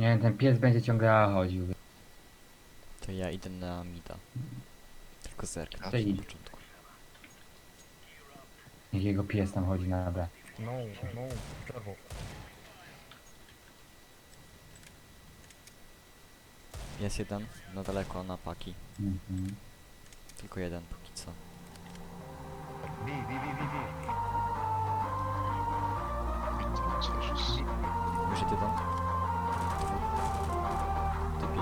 Nie wiem, ten pies będzie ciągle A chodził. To ja idę na mida. Tylko zerknę na idź. początku. Niech jego pies tam chodzi na B. No, no, w lewo. Jest jeden, na daleko, na paki. Mhm. Tylko jeden póki co. Bi, bi, bi, bi, bi. Wyszedł jeden.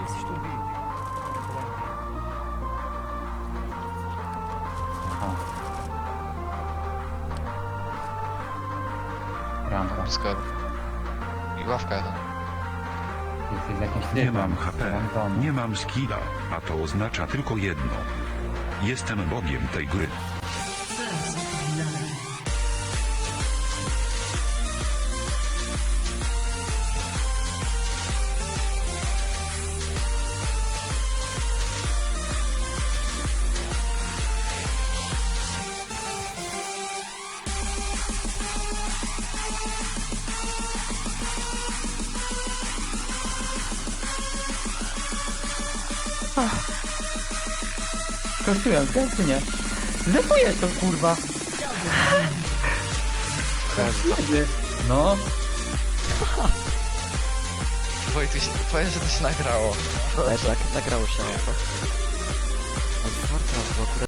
Jesteś tu. Bi. Aha. Rampa. Blisko. I ławka jeden. Jesteś jakimś typem. Nie mam HP, Random. nie mam skilla, a to oznacza tylko jedno. Jestem bogiem tej gry. Prosiłem, tak czy nie? Zdejmuję to, kurwa. No, Wojtuś, powiem, że to się nagrało. Ale tak, nagrało się. Otwarte,